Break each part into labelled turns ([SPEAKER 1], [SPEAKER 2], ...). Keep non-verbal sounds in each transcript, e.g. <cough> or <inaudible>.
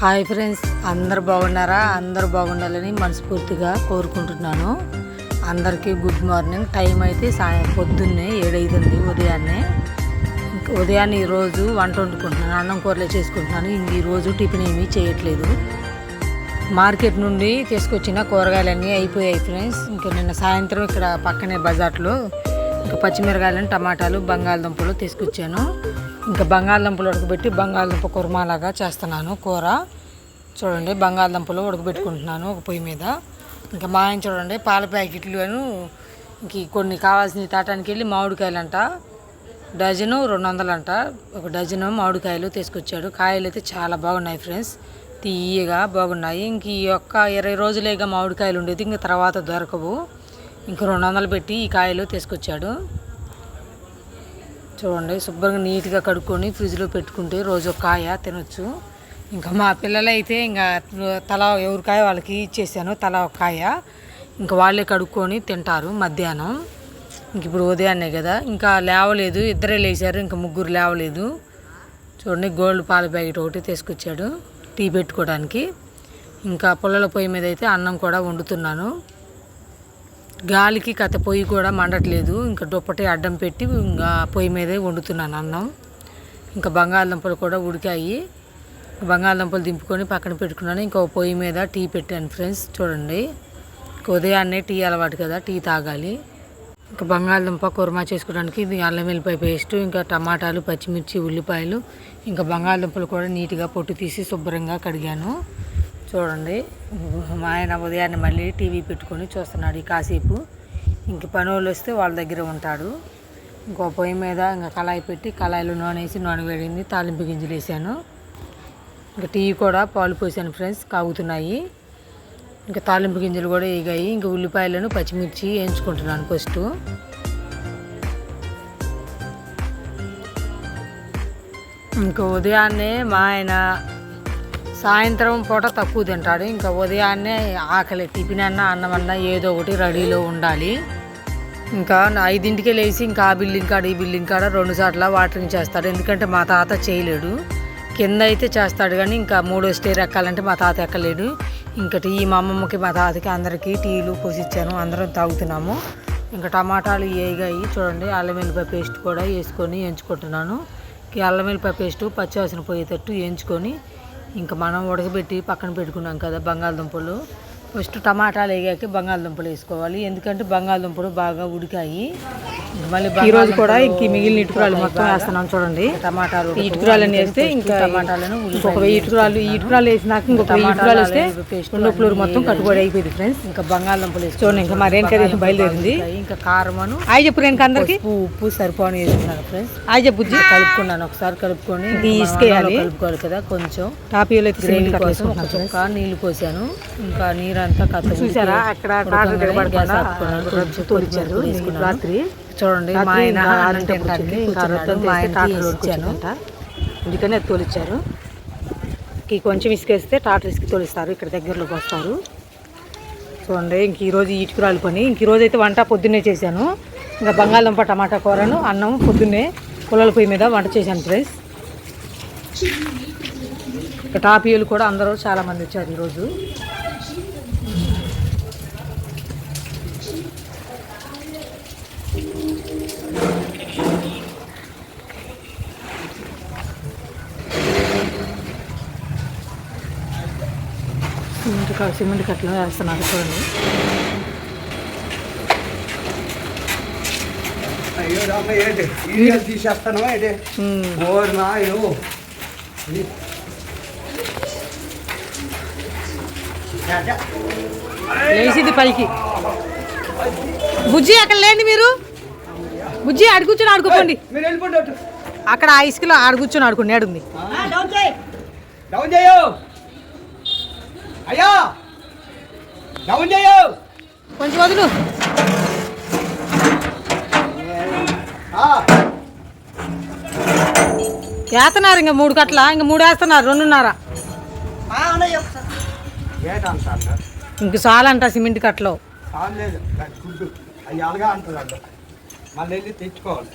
[SPEAKER 1] Hi friends అందరు బాగున్నారా? అందరు బాగుండాలని మనస్ఫూర్తిగా కోరుకుంటున్నాను. అందరికీ గుడ్ మార్నింగ్. టైం అయితే సాయం పొద్దున్నే ఏడైతుంది ఉదయాన్నే. ఉదయాన్నే ఈరోజు వంట వండుకుంటున్నాను అన్నం కూరలే చేసుకుంటున్నాను. ఇంక ఈరోజు టిఫిన్ ఏమీ చేయట్లేదు. మార్కెట్ నుండి తీసుకొచ్చిన కూరగాయలన్నీ అయిపోయాయి ఫ్రెండ్స్. ఇంకా నిన్న సాయంత్రం ఇక్కడ పక్కనే బజార్లో ఇంకా పచ్చిమిరకాయలను టమాటాలు బంగాళదుంపలు తీసుకొచ్చాను. ఇంకా బంగాళదుంపలు ఉడకబెట్టి బంగాళదుంప కుర్మాలాగా చేస్తున్నాను కూర. చూడండి బంగాళదుంపలు ఉడకబెట్టుకుంటున్నాను ఒక పొయ్యి మీద. ఇంకా మా ఆయన చూడండి పాల ప్యాకెట్లు ఇంక కొన్ని కావాల్సిన తాటానికి వెళ్ళి మామిడికాయలు అంట డజను రెండు వందలంట అంట ఒక డజను మామిడికాయలు తీసుకొచ్చాడు. కాయలు అయితే చాలా బాగున్నాయి ఫ్రెండ్స్. తీయగా బాగున్నాయి. ఇంక ఈ యొక్క ఇరవై రోజులేగా మామిడికాయలు ఉండేది ఇంక తర్వాత దొరకవు. ఇంక రెండు వందలు పెట్టి ఈ కాయలు తీసుకొచ్చాడు. చూడండి శుభ్రంగా నీట్గా కడుక్కొని ఫ్రిడ్జ్లో పెట్టుకుంటే రోజు ఒక కాయ తినొచ్చు. ఇంకా మా పిల్లలైతే ఇంకా తల ఎవరికాయ వాళ్ళకి ఇచ్చేసాను తల ఒక కాయ. ఇంకా వాళ్ళే కడుక్కొని తింటారు మధ్యాహ్నం. ఇంక ఇప్పుడు ఉదయాన్నే కదా ఇంకా లేవలేదు ఇద్దరే లేచారు ఇంకా ముగ్గురు లేవలేదు. చూడండి గోల్డ్ పాల ప్యాకెట్ ఒకటి తీసుకొచ్చాడు టీ పెట్టుకోవడానికి. ఇంకా పుల్లల పొయ్యి మీద అయితే అన్నం కూడా వండుతున్నాను. గాలికి కథ పొయ్యి కూడా మండట్లేదు. ఇంకా దుప్పటి అడ్డం పెట్టి ఇంకా పొయ్యి మీదే వండుతున్నాను అన్నం. ఇంకా బంగాళదుంపలు కూడా ఉడికాయి. బంగాళదుంపలు దింపుకొని పక్కన పెట్టుకున్నాను. ఇంకో పొయ్యి మీద టీ పెట్టాను ఫ్రెండ్స్ చూడండి. ఉదయాన్నే టీ అలవాటు కదా టీ తాగాలి. ఇంకా బంగాళదుంప కుర్మా చేసుకోవడానికి ఇది అల్లం వెల్లిపాయ పేస్ట్ ఇంకా టమాటాలు పచ్చిమిర్చి ఉల్లిపాయలు ఇంకా బంగాళదుంపలు కూడా నీట్గా పొట్టు తీసి శుభ్రంగా కడిగాను. చూడండి. మా ఆయన ఉదయాన్నే మళ్ళీ టీవీ పెట్టుకొని చూస్తున్నాడు ఈ కాసేపు. ఇంక పని వాళ్ళు వస్తే వాళ్ళ దగ్గర ఉంటాడు. ఇంకో పొయ్యి మీద ఇంకా కళాయి పెట్టి కళాయిలో నూనె వేసి నూనె వేడింది తాలింపు గింజలు వేసాను. ఇంకా టీ కూడా పాలు పోసాను ఫ్రెండ్స్ కాగుతున్నాయి. ఇంకా తాలింపు గింజలు కూడా వేగాయి. ఇంకా ఉల్లిపాయలను పచ్చిమిర్చి వేయించుకుంటున్నాను ఫస్ట్. ఇంకా ఉదయాన్నే మా ఆయన సాయంత్రం పూట తక్కువ తింటాడు. ఇంకా ఉదయాన్నే ఆకలి టిఫిన్ అన్న అన్నం అన్న ఏదో ఒకటి రెడీలో ఉండాలి. ఇంకా నా ఐదింటికే లేచి ఇంకా ఆ బిల్డింగ్ కాడ ఈ బిల్డింగ్ కాడ రెండు సార్లు వాటరింగ్ చేస్తాడు. ఎందుకంటే మా తాత చేయలేడు. కింద అయితే చేస్తాడు కానీ ఇంకా మూడో స్టేర్ ఎక్కాలంటే మా తాత ఎక్కలేడు. ఇంకా టీ మా అమ్మమ్మకి మా తాతకి అందరికీ టీలు పోసిచ్చాను. అందరం తాగుతున్నాము. ఇంకా టమాటాలు వేగాయి చూడండి. అల్లం వెల్లిపాయ పేస్ట్ కూడా వేసుకొని ఎంచుకుంటున్నాను. ఈ అల్లం వెల్లిపాయ పేస్ట్ పచ్చివాసన పోయేటట్టు వేయించుకొని ఇంకా మనం ఉడకబెట్టి పక్కన పెట్టుకున్నాం కదా బంగాళదుంపలు. ఫస్ట్ టమాటాలు వేగాక బంగాళదుంపలు వేసుకోవాలి. ఎందుకంటే బంగాళదుంపలు బాగా ఉడికాయి. మళ్ళీ ఈరోజు కూడా ఇంక మిగిలిన ఇటుకురాలు మొత్తం వేస్తున్నాం చూడండి. టమాటాలు ఈ ఇటుకురాలని వేస్తే ఇంకా టమాటాలను ఇంకొక వెయ్యి ఇటుకురాలు ఇటుకురాలు వేసినాక ఇంకొక వెయ్యి ఇటుకురాలు వేస్తే రెండో ఫ్లోర్ మొత్తం కట్టుబడి అయిపోయింది ఫ్రెండ్స్. ఇంకా బంగాళదుంపలు వేసి చూడండి ఇంకా మా రేణుక బయలుదేరింది. ఇంకా కారమను ఆయి చెప్పు రేణుక అందరికి. ఉప్పు ఉప్పు సరిపోని వేసుకున్నాను ఫ్రెండ్స్. ఆయి చెప్పు కలుపుకున్నాను. ఒకసారి కలుపుకొని తీసుకెళ్ళాలి కలుపుకోవాలి కదా కొంచెం టాపియోలో గ్రేవీ కోసం ఒక నీళ్ళు పోసాను ఇంకా నీరంతా కథ చూసారా అక్కడ తోలిచ్చారు రాత్రి. చూడండి మా ఆయన అన్నం తినడానికి ఇంకా మా ఆయనకి ఇచ్చాను అందుకని అది తోలిచ్చారు. ఈ కొంచెం ఇసుకేస్తే టాటర్ ఇసుక తోలిస్తారు ఇక్కడ దగ్గరలోకి వస్తారు. చూడండి ఇంక ఈరోజు ఇటుకురాలు పని. ఇంక ఈరోజు అయితే వంట పొద్దున్నే చేశాను. ఇంకా బంగాళదుంప టమాటా కూరను అన్నం పొద్దున్నే పుల్లల పొయ్యి మీద వంట చేశాను ఫ్రెండ్స్. ఇక టాపియోలు కూడా అందరూ చాలామంది వచ్చారు ఈరోజు సిమెంట్ కట్టలు వేస్తున్నారు చూడండి.
[SPEAKER 2] తీసేస్తాను
[SPEAKER 1] లేచింది పైకి. బుజ్జి అక్కడ లేండి మీరు. బుజ్జి ఆడ కూర్చొని
[SPEAKER 2] అటు.
[SPEAKER 1] అక్కడ ఆ ఇసుకలో ఆడ కూర్చొని ఆడుకోండి ఏడుంది.
[SPEAKER 2] డౌన్ చేయు. అయ్యా! డౌన్ చేయు!
[SPEAKER 1] కొంచెం వదులు. వేస్తున్నారు ఇంకా మూడు కట్ల? ఇంకా మూడు వేస్తున్నారు రెండున్నర? ఇంక చాలంట సిమెంట్ కట్టలో.
[SPEAKER 2] తెచ్చుకోవాలి.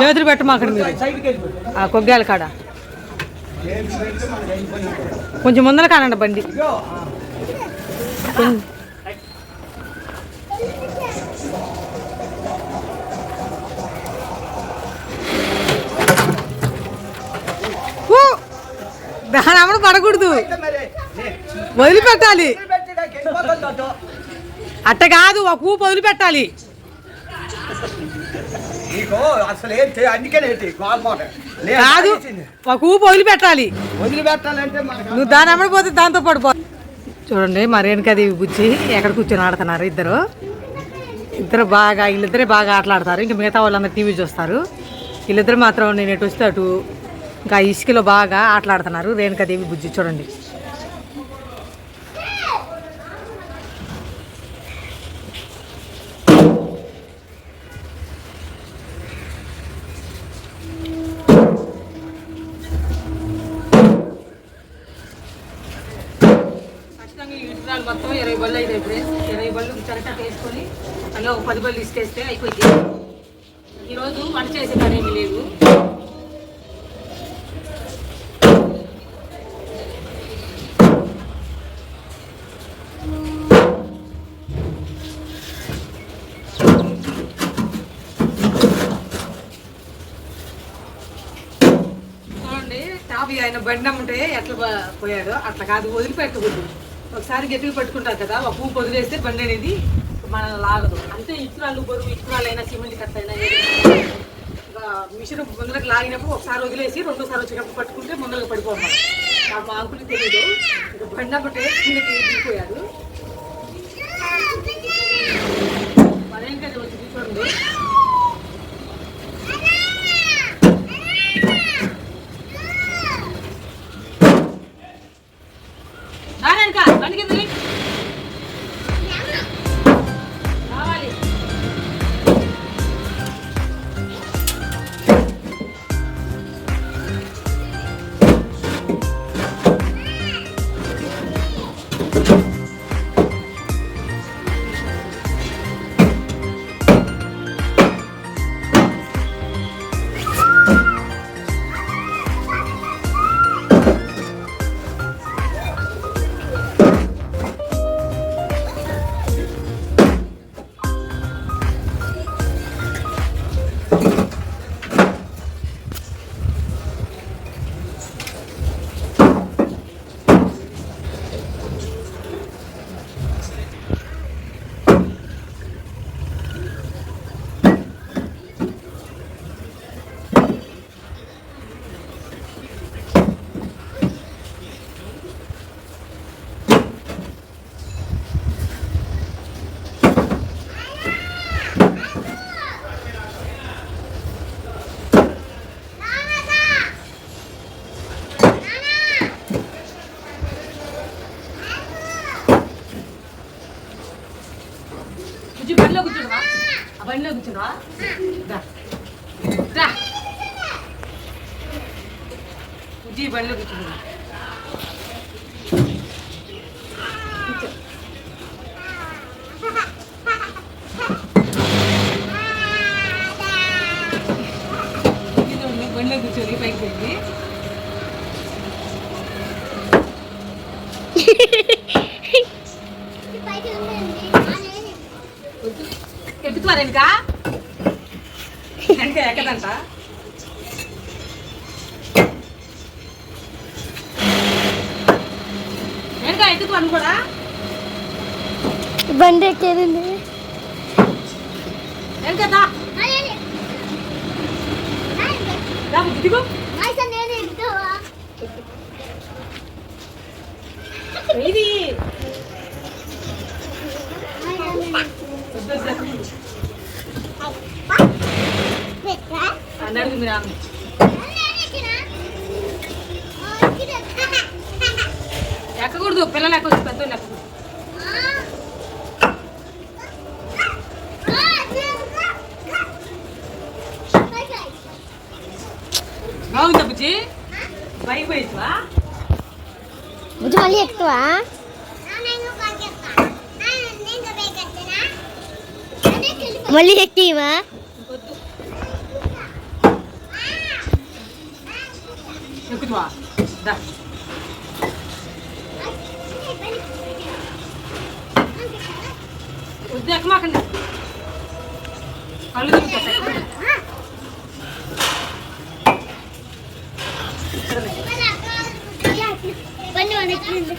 [SPEAKER 3] చేతులు పెట్టమాకండి మీరు?
[SPEAKER 2] సైడ్కి వెళ్ళిపోయి
[SPEAKER 3] ఆ కొగ్గాల కాడ. కొంచెం ముందర కానండి బండి! దాని పడకూడదు.
[SPEAKER 2] మరి
[SPEAKER 3] వదిలిపెట్టాలి. అట్ట కాదు ఒక ఊపు వదిలిపెట్టాలి.
[SPEAKER 2] నీకు అసలు ఏం నేను
[SPEAKER 3] కాదు. ఒక ఊపు వదిలిపెట్టాలి
[SPEAKER 2] వదిలిపెట్టాలంటే
[SPEAKER 3] నువ్వు దాని అమ్మడి పోతే దాంతో పడిపో చూడండి మా రేణుకాదేవి బుచ్చి ఎక్కడ కూర్చొని ఆడుతున్నారు ఇద్దరు. ఇద్దరు బాగా వీళ్ళిద్దరే బాగా ఆటలాడతారు. ఇంకా మిగతా వాళ్ళందరూ టీవీ చూస్తారు. వీళ్ళిద్దరు మాత్రం నేను ఎటు వస్తే అటు ఇంకా ఇసుకలో బాగా ఆటలాడుతున్నారు. రేణుకాదేవి బుజ్జి చూడండి. పది అయిపోయింది. ఈరోజు వంట చేసే పని ఏమీ లేదు. చూడండి ఆయన బండి ఉంటే ఎట్లా పో- పోయాడో? అట్లా కాదు వదిలిపెట్టకూడదు. ఒకసారి గట్టిగా పట్టుకుంటారు కదా ఒక ఊపు వదిలేస్తే బండి అనేది మనల్ని లాగదు. అంతే ఇత్తనాలు బరువు ఇత్తనాలైనా సిమెంట్ కట్ట అయినా మిషన్ ముందరకు లాగినప్పుడు ఒకసారి వదిలేసి రెండోసారి వచ్చినప్పుడు పట్టుకుంటే ముందరకు పడిపోతాం మా అంకుల్కి తెలియదు ఇక బండి ఒకటే కిందకి దిగిపోయాడు మరేం కదా వచ్చి చూడండి. రా బుజ్జి బండిలో కూర్చుండవా కూర్చో. బుజ్జి చూడండి, బండిలో కూర్చొని పైకి వెళ్ళి. <laughs> వెనుక ఎక్కదంట? వెనుక ఎక్కుతాను కూడా?
[SPEAKER 4] బండి ఎక్కేదండి.
[SPEAKER 3] వెనుక దా అన్నాడు మీరు ఆమె. ఎక్కకూడదు పిల్లలు ఎక్కొచ్చు పెద్దోళ్ళు ఎక్కకూడదు. బాగుందా బుజ్జి? పైకి
[SPEAKER 4] బుజ్జి మళ్ళీ ఎక్కువా? మళ్ళీ ఎక్కివా
[SPEAKER 1] కళ్ళు తిరిగిపోతాయి.
[SPEAKER 4] బండి మన ఎక్కింది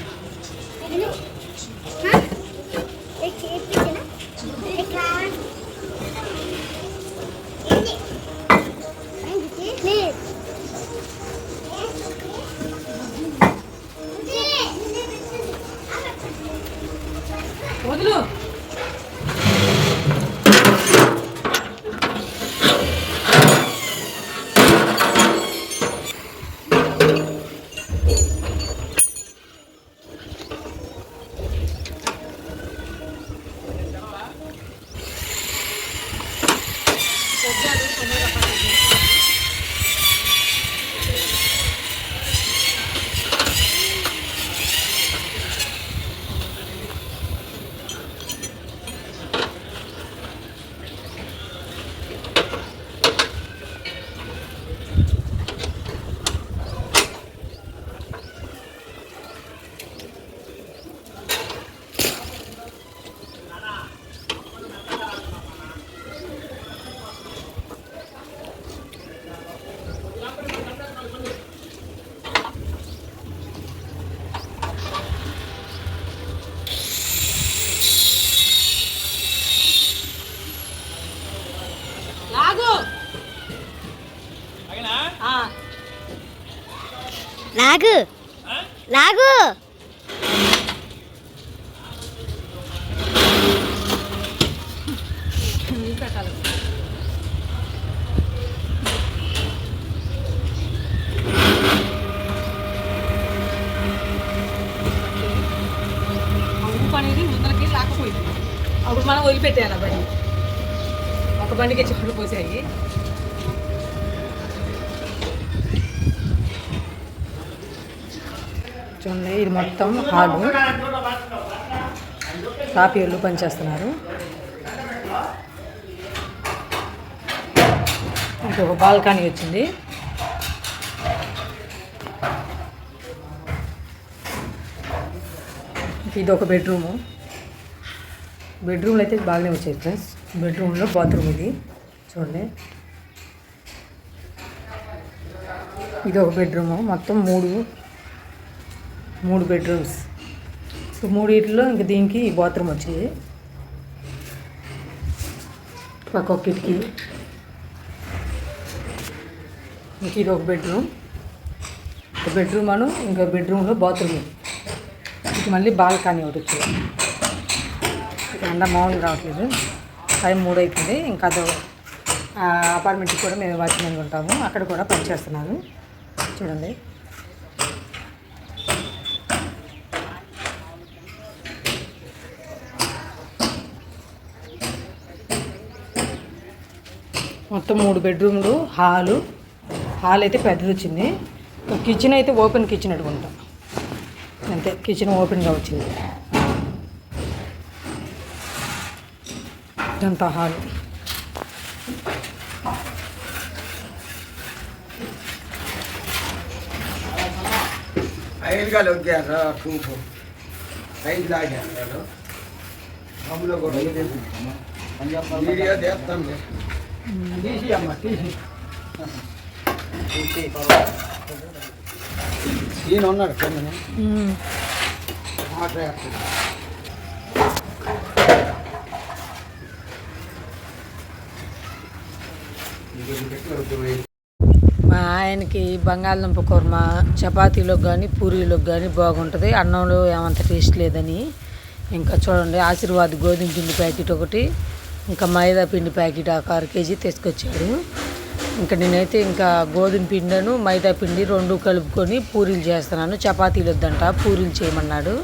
[SPEAKER 1] వదులు లాగు ఆ,
[SPEAKER 4] లాగు. లాగు.
[SPEAKER 1] అనేది ముందరకి అప్పుడు మనం వదిలిపెట్టాను ఆ బండి. ఒక బండికి చెట్లు పోసాయి. చూడండి ఇది మొత్తం హాలు. తాపియోళ్ళు పనిచేస్తున్నారు. ఇంకొక బాల్కనీ వచ్చింది. ఇది ఒక బెడ్రూము. బెడ్రూమ్లో అయితే బాగానే వచ్చాయి ఫ్రెండ్స్. బెడ్రూమ్లో బాత్రూమ్ ఇది. చూడండి. ఇది ఒక బెడ్రూము. మొత్తం మూడు మూడు బెడ్రూమ్స్ సో మూడిట్లో ఇంక దీనికి బాత్రూమ్ వచ్చింది. పక్క ఒక కిటికీ. ఇంక ఇది ఒక బెడ్రూమ్ ఒక బెడ్రూమ్ అను ఇంకా బెడ్రూమ్లో బాత్రూమ్ ఇది మళ్ళీ బాల్కనీ ఒకటి వచ్చింది. ఎండ మామూలు రావట్లేదు. టైం మూడు అవుతుంది ఇంకా అదో అపార్ట్మెంట్కి కూడా మేము వాచ్మెన్ ఉంటాము. అక్కడ కూడా పనిచేస్తున్నాను. చూడండి. మొత్తం మూడు బెడ్రూమ్లు హాలు. హాల్ అయితే పెద్దది వచ్చింది కిచెన్ అయితే ఓపెన్ కిచెన్ అడుగుంటాం అంతే కిచెన్ ఓపెన్గా వచ్చింది. ఇదంతా హాల్.
[SPEAKER 2] ఐదుగా లొక్కారు చూపు. ఐదు లాగారు వీడియో చేస్తాం తీసి అమ్మ తీసి ఈయన ఉన్నాడు కొన్ని మాట్లాడుతుంది
[SPEAKER 1] మా ఆయనకి బంగాళదుంప కూర్మ చపాతీలోకి కానీ పూరీలోకి కానీ బాగుంటుంది. అన్నంలో ఏమంత టేస్ట్ లేదని. ఇంకా చూడండి ఆశీర్వాద్ గోధుమ పిండి ప్యాకెట్ ఒకటి. ఇంకా మైదా పిండి ప్యాకెట్ ఒక అర కేజీ తీసుకొచ్చాడు ఇంకా నేనైతే ఇంకా గోధుమ పిండిను మైదా పిండి రెండు కలుపుకొని పూరీలు చేస్తున్నాను. చపాతీలు వద్దంట పూరీలు చేయమన్నాడు.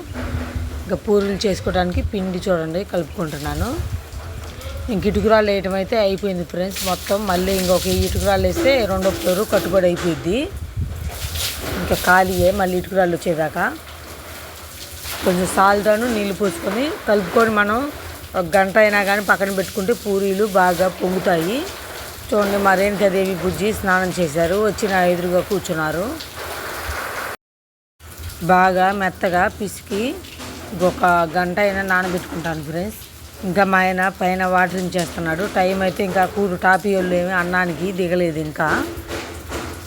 [SPEAKER 1] ఇంకా పూరీలు చేసుకోవడానికి పిండి చూడండి కలుపుకుంటున్నాను. ఇంక ఇటుకురాలు వేయటం అయితే అయిపోయింది ఫ్రెండ్స్ మొత్తం. మళ్ళీ ఇంకొక ఇటుకురాలు వేస్తే రెండో ఫ్లోరు కట్టుబడి అయిపోయింది ఇంకా ఖాళీయే మళ్ళీ ఇటుకురాళ్ళు వచ్చేదాకా. కొంచెం సాల్ట్ను నీళ్ళు పోసుకొని కలుపుకొని మనం ఒక గంట అయినా కానీ పక్కన పెట్టుకుంటే పూరీలు బాగా పొంగుతాయి. చూడండి మా రేణుకాదేవి బుజ్జి స్నానం చేశారు. వచ్చి నా ఎదురుగా కూర్చున్నారు. బాగా మెత్తగా పిసికి ఒక గంట అయినా నానబెట్టుకుంటాను ఫ్రెండ్స్. ఇంకా మా ఆయన పైన వాటరింగ్ చేస్తున్నాడు. టైం అయితే ఇంకా కూడు టాపియోళ్ళు ఏమి అన్నానికి దిగలేదు ఇంకా.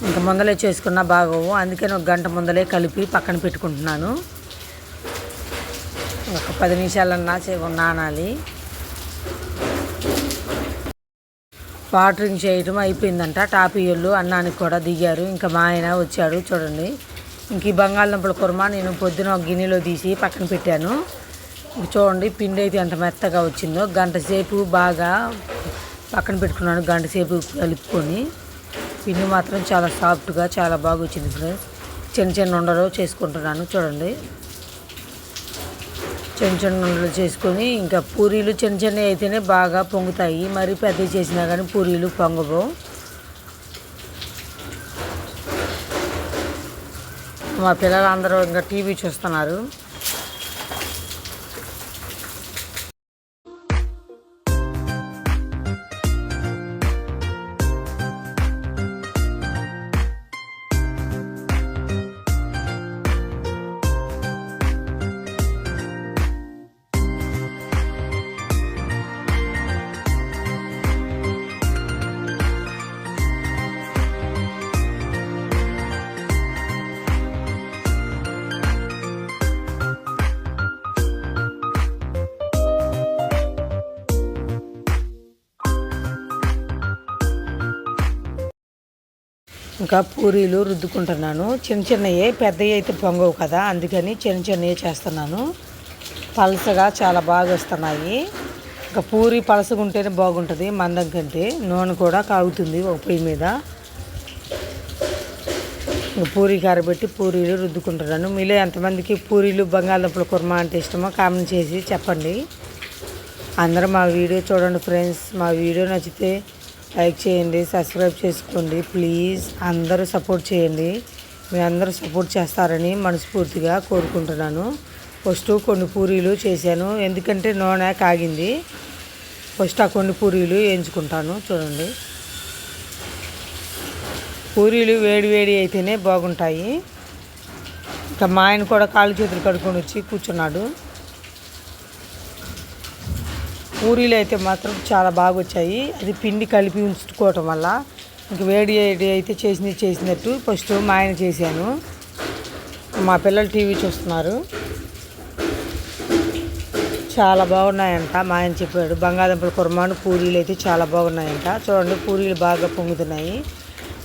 [SPEAKER 1] ఇంకా ముందలే చేసుకున్నా బాగోవు. అందుకని ఒక గంట ముందలే కలిపి పక్కన పెట్టుకుంటున్నాను. ఒక పది నిమిషాలన్నా చే- నానాలి. వాటరింగ్ చేయటం అయిపోయిందంట. టాపియోళ్ళు అన్నానికి కూడా దిగారు. ఇంకా మా ఆయన వచ్చాడు చూడండి. ఇంక ఈ బంగాళదుంపల కుర్మా నేను పొద్దున ఒక గిన్నెలో తీసి పక్కన పెట్టాను. ఇంక చూడండి పిండి అయితే ఎంత మెత్తగా వచ్చిందో. గంట సేపు బాగా పక్కన పెట్టుకున్నాను. గంట సేపు కలుపుకొని. పిండి మాత్రం చాలా సాఫ్ట్గా చాలా బాగా వచ్చింది ఫ్రెండ్స్. చిన్న చిన్న ఉండలు చేసుకుంటున్నాను చూడండి. చిన్న చిన్న ఉండలు చేసుకొని ఇంకా పూరీలు చిన్న చిన్నవి అయితేనే బాగా పొంగుతాయి. మరి పెద్దవి చేసినా కానీ పూరీలు పొంగవు. మా పిల్లలందరూ ఇంకా టీవీ చూస్తున్నారు. ఇంకా పూరీలు రుద్దుకుంటున్నాను. చిన్న చిన్నవి పెద్దవి అయితే పొంగవు కదా అందుకని చిన్న చిన్నవి చేస్తున్నాను. పలసగా చాలా బాగా వస్తున్నాయి. ఇంకా పూరి పలసగా ఉంటేనే బాగుంటుంది మందం కంటే. నూనె కూడా కాగుతుంది ఒక పొయ్యి మీద. ఇంకా పూరి కారబెట్టి పూరీలు రుద్దుకుంటున్నాను. మీలో ఎంతమందికి పూరీలు బంగాళదుంపల కుర్మా అంటే ఇష్టమో కామెంట్ చేసి చెప్పండి. అందరూ మా వీడియో చూడండి ఫ్రెండ్స్. మా వీడియో నచ్చితే లైక్ చేయండి సబ్స్క్రైబ్ చేసుకోండి. ప్లీజ్ అందరూ సపోర్ట్ చేయండి. మీ అందరూ సపోర్ట్ చేస్తారని మనస్ఫూర్తిగా కోరుకుంటున్నాను. ఫస్ట్ కొన్ని పూరీలు చేశాను. ఎందుకంటే నూనె కాగింది. ఫస్ట్ ఆ కొన్ని పూరీలు వేయించుకుంటాను చూడండి. పూరీలు వేడి వేడి అయితేనే బాగుంటాయి. ఇంకా మా ఆయన కూడా కాళ్ళు చేతులు కడుక్కొని వచ్చి కూర్చున్నాడు. పూరీలు అయితే మాత్రం చాలా బాగా వచ్చాయి అది పిండి కలిపి ఉంచుకోవటం వల్ల ఇంక వేడి వేడి అయితే చేసింది చేసినట్టు ఫస్ట్ మా ఆయన చేశాను. మా పిల్లలు టీవీ చూస్తున్నారు. చాలా బాగున్నాయంట మా ఆయన చెప్పాడు. బంగాళదుంపల కుర్మాను పూరీలు అయితే చాలా బాగున్నాయంట. చూడండి పూరీలు బాగా పొంగుతున్నాయి.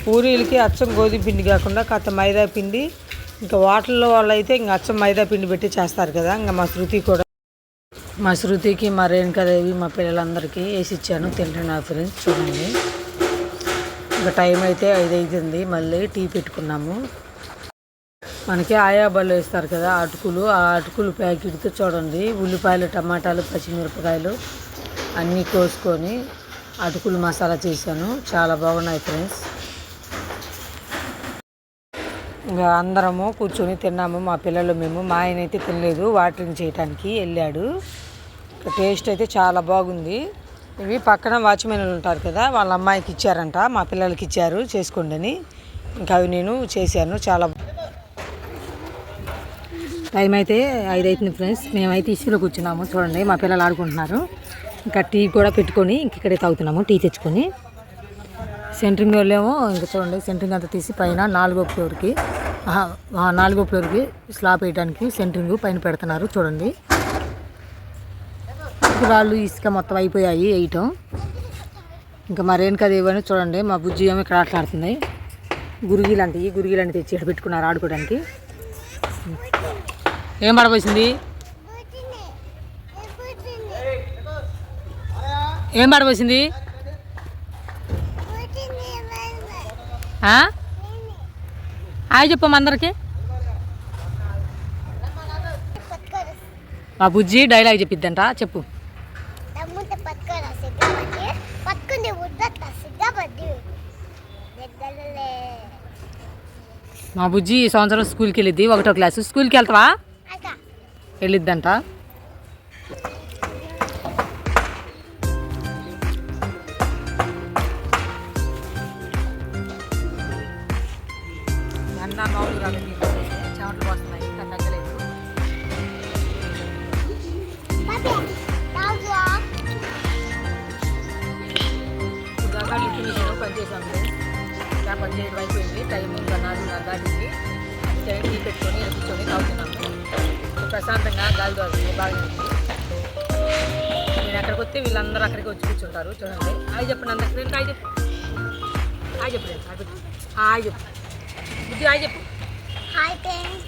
[SPEAKER 1] పూరీలకి అచ్చం గోధుమ పిండి కాకుండా కాస్త మైదా పిండి ఇంకా వాటర్లో వాళ్ళు అయితే ఇంకా అచ్చం మైదా పిండి పెట్టి చేస్తారు కదా ఇంకా మా శృతి కూడా మా శృతికి మా రేణుకాదేవి మా పిల్లలందరికీ వేసి ఇచ్చాను. తింటున్నారు ఫ్రెండ్స్ చూడండి. ఇంకా టైం అయితే ఐదు అవుతుంది మళ్ళీ టీ పెట్టుకున్నాము. మనకి ఆయా బళ్ళు వేస్తారు కదా అటుకులు. ఆ అటుకులు ప్యాకెట్తో చూడండి. ఉల్లిపాయలు టమాటాలు పచ్చిమిరపకాయలు అన్నీ కోసుకొని అటుకులు మసాలా చేశాను. చాలా బాగున్నాయి ఫ్రెండ్స్. ఇంకా అందరము కూర్చొని తిన్నాము. మా పిల్లలు మేము. మా ఆయన అయితే తినలేదు. వాటరింగ్ చేయడానికి వెళ్ళాడు. టేస్ట్ అయితే చాలా బాగుంది. ఇవి పక్కన వాచ్మెన్ ఉంటారు కదా వాళ్ళ అమ్మాయికి ఇచ్చారంట మా పిల్లలకి ఇచ్చారు చేసుకోండి అని ఇంకా అవి నేను చేశాను చాలా టైం అయితే ఐదు అవుతుంది ఫ్రెండ్స్. మేమైతే ఇసుకలో కూర్చున్నాము చూడండి మా పిల్లలు ఆడుకుంటున్నారు. ఇంకా టీ కూడా పెట్టుకొని ఇంక ఇక్కడే తాగుతున్నాము టీ తెచ్చుకొని. సెంటరింగ్ వాళ్ళేమో ఇంకా చూడండి సెంటరింగ్ అంతా తీసి పైన నాలుగో ఫ్లోర్కి నాలుగో ఫ్లోర్కి స్లాబ్ వేయడానికి సెంటరింగ్ పైన పెడుతున్నారు చూడండి. రాళ్ళు ఇసుక మొత్తం అయిపోయాయి వేయటం. ఇంకా మరేం కదా అని చూడండి మా బుజ్జి ఏమో ఇక్కడ ఆటలాడుతుంది. గురిగి ఈ గురిగి లాంటివి తెచ్చి ఇక్కడ పెట్టుకున్నారు ఆడుకోవడానికి. ఏం పడబోసింది? ఏం పడబోసింది? ఆ? హాయ్ చెప్పమ్మ అందరికి. మా బుజ్జి డైలాగ్ చెప్పిద్దంట చెప్పు. మా బుజ్జి ఈ సంవత్సరం స్కూల్కి వెళ్ళిద్ది ఒకటో క్లాసు. స్కూల్కి వెళ్తావా? వెళ్ళిద్దంట.
[SPEAKER 3] అన్న మామూలుగా ఇంకా పని చేయడం అయిపోయింది టైం ఇంకా నాలుగున్నర దాటింది అందుకే టీ పెట్టుకొని కూర్చొని తాగుతున్నాము. ప్రశాంతంగా గాలి దోస్తుంది బాగా నేను అక్కడికి వస్తే వీళ్ళందరూ అక్కడికి వచ్చి కూర్చుంటారు. చూడండి. హాయ్ చెప్పండి అందరికి ఫ్రెండ్ హాయ్ చెప్పు. హాయ్ చెప్పు హాయ్ చెప్పు. హాయ్ చెప్పు. బుద్ధి హాయ్ చెప్పు.
[SPEAKER 4] Hi friends.